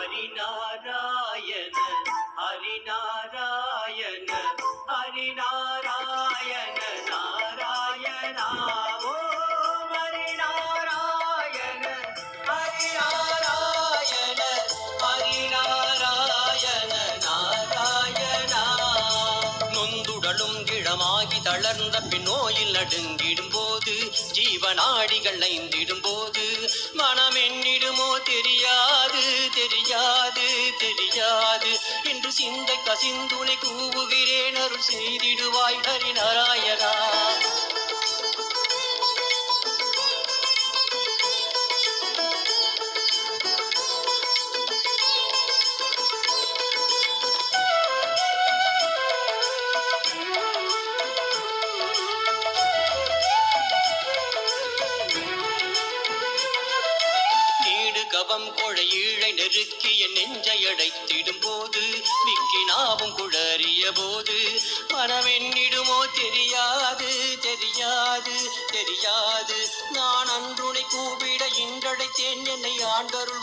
ஹரிநாராயண ஹரிநாராயண ஹரிநாராயண நாராயணா. ஓம் ஹரிநாராயண ஹரிநாராயண ஹரிநாராயண நாராயணா. நொந்துடலும் தளர்ந்த பின் நோயில் நடுங்கிடும் போது ஜீவநாடிகள் ஐந்திடும் போது மன தெரியாது என்று சிந்தை கசிந்துனை கூவுகிறேன். அருள் செய்திடுவாய் ஹரிநாராயணா கவம் கொழையீழை நெருக்கிய நெஞ்சை அடைத்திடும் போது விக்கினாவும் குழறிய போது மனமென்னிடுமோ தெரியாது தெரியாது தெரியாது. நான் அன்றுனை கூப்பிட இன்றடைத்தேன் என்னை ஆண்டருள்வாய்